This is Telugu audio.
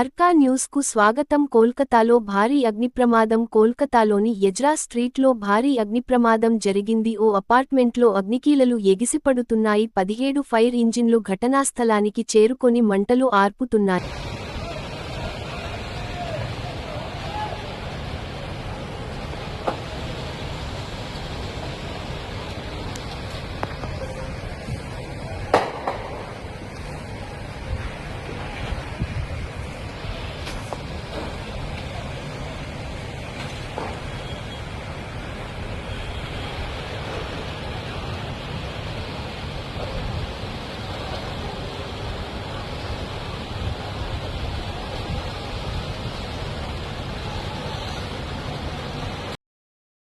అర్కా న్యూస్కు స్వాగతం. కోల్కతాలో భారీ అగ్నిప్రమాదం. కోల్కతాలోని యజ్రా స్ట్రీట్లో భారీ అగ్నిప్రమాదం జరిగింది. ఓ అపార్ట్మెంట్లో అగ్నికీలలు ఎగిసిపడుతున్నాయి. పదిహేడు ఫైర్ ఇంజిన్లు ఘటనాస్థలానికి చేరుకొని మంటలు ఆర్పుతున్నాయి.